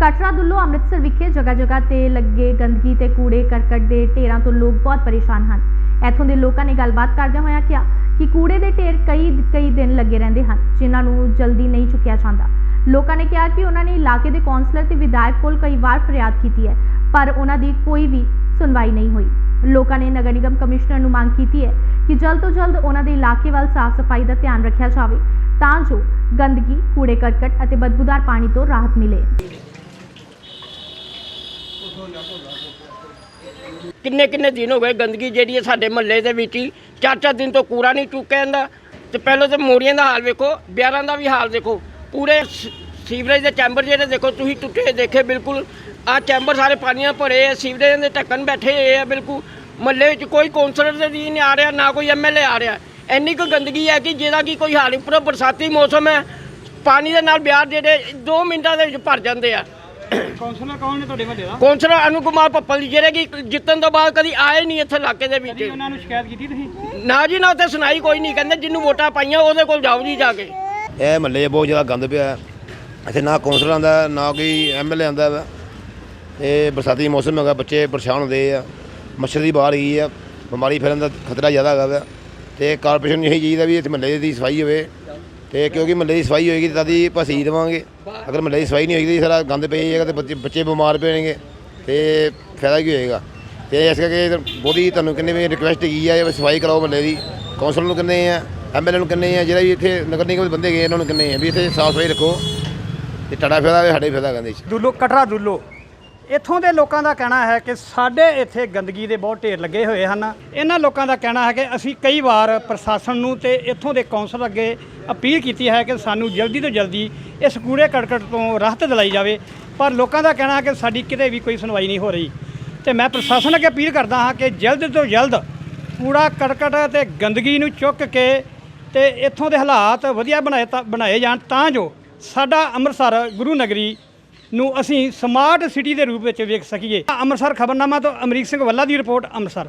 ਕਟਰਾ ਦੁੱਲੋ ਅੰਮ੍ਰਿਤਸਰ ਵਿਖੇ ਜਗ੍ਹਾ ਜਗ੍ਹਾ ਤੇ ਲੱਗੇ ਗੰਦਗੀ ਤੇ ਕੂੜੇ ਕਰਕਟ ਦੇ ਢੇਰਾਂ ਤੋਂ ਲੋਕ ਬਹੁਤ ਪਰੇਸ਼ਾਨ ਹਨ। ਇੱਥੋਂ ਦੇ ਲੋਕਾਂ ਨੇ ਗੱਲਬਾਤ ਕਰਦਿਆਂ ਹੋਇਆਂ ਕਿਹਾ ਕਿ ਕੂੜੇ ਦੇ ਢੇਰ ਕਈ ਕਈ ਦਿਨ ਲੱਗੇ ਰਹਿੰਦੇ ਹਨ, ਜਿਨ੍ਹਾਂ ਨੂੰ ਜਲਦੀ ਨਹੀਂ ਚੁੱਕਿਆ ਜਾਂਦਾ। ਲੋਕਾਂ ਨੇ ਕਿਹਾ ਕਿ ਉਹਨਾਂ ਨੇ ਇਲਾਕੇ ਦੇ ਕੌਂਸਲਰ ਤੇ ਵਿਧਾਇਕ ਕੋਲ ਕਈ ਵਾਰ ਫਰਿਆਦ ਕੀਤੀ ਹੈ, ਪਰ ਉਹਨਾਂ ਦੀ ਕੋਈ ਵੀ ਸੁਣਵਾਈ ਨਹੀਂ ਹੋਈ। ਲੋਕਾਂ ਨੇ ਨਗਰ ਨਿਗਮ ਕਮਿਸ਼ਨਰ ਨੂੰ ਮੰਗ ਕੀਤੀ ਹੈ ਕਿ ਜਲਦ ਤੋਂ ਜਲਦ ਉਹਨਾਂ ਦੇ ਇਲਾਕੇ ਵੱਲ ਸਾਫ਼ ਸਫ਼ਾਈ ਦਾ ਧਿਆਨ ਰੱਖਿਆ ਜਾਵੇ, ਤਾਂ ਜੋ ਗੰਦਗੀ, ਕੂੜੇ ਕਰਕਟ ਅਤੇ ਬਦਬੂਦਾਰ ਪਾਣੀ ਤੋਂ ਰਾਹਤ ਮਿਲੇ। ਕਿੰਨੇ ਕਿੰਨੇ ਦਿਨ ਹੋ ਗਏ ਗੰਦਗੀ ਜਿਹੜੀ ਹੈ ਸਾਡੇ ਮਹੱਲੇ ਦੇ ਵਿੱਚ ਹੀ। ਚਾਰ ਚਾਰ ਦਿਨ ਤੋਂ ਕੂੜਾ ਨਹੀਂ ਚੁੱਕਿਆ ਜਾਂਦਾ। ਤੇ ਪਹਿਲਾਂ ਤੇ ਮੋੜੀਆਂ ਦਾ ਹਾਲ ਵੇਖੋ, ਬਿਆਰਾਂ ਦਾ ਵੀ ਹਾਲ ਦੇਖੋ। ਪੂਰੇ ਸੀਵਰੇਜ ਦੇ ਚੈਂਬਰ ਜਿਹੜੇ ਦੇਖੋ, ਤੁਸੀਂ ਟੁੱਟੇ ਦੇਖੇ ਬਿਲਕੁਲ। ਆ ਚੈਂਬਰ ਸਾਰੇ ਪਾਣੀਆਂ ਭਰੇ ਆ, ਸੀਵਰੇਜ ਦੇ ਢੱਕਣ ਬੈਠੇ ਹੋਏ ਆ ਬਿਲਕੁਲ। ਮਹੱਲੇ ਵਿੱਚ ਕੋਈ ਕੌਂਸਲਰ ਦੇ ਵੀ ਨਹੀਂ ਆ ਰਿਹਾ, ਨਾ ਕੋਈ ਐਮਐਲਏ ਆ ਰਿਹਾ। ਇੰਨੀ ਕੁ ਗੰਦਗੀ ਹੈ ਕਿ ਜਿਹਦਾ ਕਿ ਕੋਈ ਹਾਲ ਨਹੀਂ ਪੂਰਾ ਬਰਸਾਤੀ ਮੌਸਮ ਹੈ। ਪਾਣੀ ਦੇ ਨਾਲ ਬਿਆਰ ਜਿਹੜੇ 2 ਮਿੰਟਾਂ ਦੇ ਵਿੱਚ ਭਰ ਜਾਂਦੇ ਆ। ਕੌਂਸਲਰ ਕੌਣ ਨੇ ਤੁਹਾਡੇ ਵੱਡੇ ਦਾ? ਕੌਂਸਲਰ ਅਨੂ ਕੁਮਾਰ ਪੱਪਲ ਜੀ ਜਿਹੜੇ ਕਿ ਜਿੱਤਣ ਤੋਂ ਬਾਅਦ ਕਦੀ ਆਏ ਨਹੀਂ ਇੱਥੇ ਇਲਾਕੇ ਦੇ ਵਿੱਚ। ਕਦੀ ਉਹਨਾਂ ਨੂੰ ਸ਼ਿਕਾਇਤ ਕੀਤੀ ਤੁਸੀਂ? ਨਾ ਜੀ ਨਾ ਉੱਥੇ ਸੁਣਾਈ ਕੋਈ ਨਹੀਂ। ਕਹਿੰਦੇ ਜਿੰਨੂੰ ਵੋਟਾਂ ਪਾਈਆਂ ਉਹਦੇ ਕੋਲ ਜਾਓ ਜੀ ਜਾ ਕੇ। ਇਹ ਮਹੱਲੇ 'ਚ ਬਹੁਤ ਜ਼ਿਆਦਾ ਗੰਦ ਪਿਆ ਹੈ। ਇੱਥੇ ਨਾ ਕੌਂਸਲਰ ਆਉਂਦਾ ਨਾ ਕੋਈ ਐਮਐਲਏ ਆਉਂਦਾ ਵਾ। ਇਹ ਬਰਸਾਤੀ ਮੌਸਮ ਹੈਗਾ ਬੱਚੇ ਪਰੇਸ਼ਾਨ ਹੁੰਦੇ ਆ। ਮੱਛਰ ਦੀ ਬਾਹਰ ਗਈ ਆ ਬਿਮਾਰੀ ਫੈਲਣ ਦਾ ਖਤਰਾ ਜ਼ਿਆਦਾ ਹੈਗਾ ਵਾ। ਤੇ ਕਾਰਪੋਰੇਸ਼ਨ ਨੂੰ ਇਹੀ ਚਾਹੀਦਾ ਵੀ ਇੱਥੇ ਮਹੱਲੇ ਦੀ ਸਫ਼ਾਈ ਹੋਵੇ। ਤੇ ਕਿਉਂਕਿ ਮਹੱਲੇ ਦੀ ਸਫ਼ਾਈ ਹੋਏਗੀ ਤਾਂ ਦੀ ਸਹੀ ਦੇਵਾਂਗੇ। ਅਗਰ ਮਹੱਲੇ ਦੀ ਸਫ਼ਾਈ ਨਹੀਂ ਹੋਏਗੀ ਸਾਰਾ ਗੰਦ ਪਈ ਜਾਏਗਾ ਤੇ ਬੱਚੇ ਬੱਚੇ ਬਿਮਾਰ ਪੈਣਗੇ ਤੇ ਫਾਇਦਾ ਕੀ ਹੋਏਗਾ? ਤੇ ਇਸ ਕਰਕੇ ਬਹੁਤੀ ਤੁਹਾਨੂੰ ਕਿੰਨੇ ਵੀ ਰਿਕੁਐਸਟ ਹੈਗੀ ਆ, ਵੀ ਸਫ਼ਾਈ ਕਰਾਓ ਮਹੱਲੇ ਦੀ ਕੌਂਸਲਰ ਨੂੰ ਕਿੰਨੇ ਆ ਐਮਐਲਏ ਨੂੰ ਕਿੰਨੇ ਆ, ਜਿਹੜਾ ਵੀ ਇੱਥੇ ਨਗਰ ਨਿਗਮ ਦੇ ਬੰਦੇ ਗਏ ਇਹਨਾਂ ਨੂੰ ਕਿੰਨੇ ਆ? ਵੀ ਇੱਥੇ ਸਾਫ਼ ਸਫ਼ਾਈ ਰੱਖੋ। ਤੇ ਤੁਹਾਡਾ ਫਾਇਦਾ ਹੋਵੇ ਸਾਡੇ ਫਾਇਦਾ ਕਹਿੰਦੇ ਚ ਦੁੱਲੋ ਕਟਰਾ ਦੁੱਲੋ ਇੱਥੋਂ ਦੇ ਲੋਕਾਂ ਦਾ ਕਹਿਣਾ ਹੈ ਕਿ ਸਾਡੇ ਇੱਥੇ ਗੰਦਗੀ ਦੇ ਬਹੁਤ ਢੇਰ ਲੱਗੇ ਹੋਏ ਹਨ। ਇਹਨਾਂ ਲੋਕਾਂ ਦਾ ਕਹਿਣਾ ਹੈ ਕਿ ਅਸੀਂ ਕਈ ਵਾਰ ਪ੍ਰਸ਼ਾਸਨ ਨੂੰ ਤੇ ਇੱਥੋਂ ਦੇ ਕੌਂਸਲ ਅੱਗੇ ਅਪੀਲ ਕੀਤੀ ਹੈ ਕਿ ਸਾਨੂੰ ਜਲਦੀ ਤੋਂ ਜਲਦੀ ਇਸ ਕੂੜੇ ਕਰਕਟ ਤੋਂ ਰਾਹਤ ਦਿਲਾਈ ਜਾਵੇ। ਪਰ ਲੋਕਾਂ ਦਾ ਕਹਿਣਾ ਹੈ ਕਿ ਸਾਡੀ ਕਿਤੇ ਵੀ ਕੋਈ ਸੁਣਵਾਈ ਨਹੀਂ ਹੋ ਰਹੀ। ਤੇ ਮੈਂ ਪ੍ਰਸ਼ਾਸਨ ਅੱਗੇ ਅਪੀਲ ਕਰਦਾ ਹਾਂ ਕਿ ਜਲਦ ਤੋਂ ਜਲਦ ਕੂੜਾ ਕੜਕਟ ਤੇ ਗੰਦਗੀ ਨੂੰ ਚੁੱਕ ਕੇ ਤੇ ਇੱਥੋਂ ਦੇ ਹਾਲਾਤ ਵਧੀਆ ਬਣਾਏ ਤਾਂ ਬਣਾਏ ਜਾਣ ਤਾਂ ਜੋ ਸਾਡਾ ਅੰਮ੍ਰਿਤਸਰ ਗੁਰੂ ਨਗਰੀ ਨੂੰ ਅਸੀਂ ਸਮਾਰਟ ਸਿਟੀ ਦੇ ਰੂਪ ਵਿੱਚ ਵੇਖ ਸਕੀਏ। ਅੰਮ੍ਰਿਤਸਰ ਖਬਰਨਾਮਾ ਤੋਂ ਅਮਰੀਕ ਸਿੰਘ ਵੱਲਾ ਦੀ ਰਿਪੋਰਟ ਅੰਮ੍ਰਿਤਸਰ।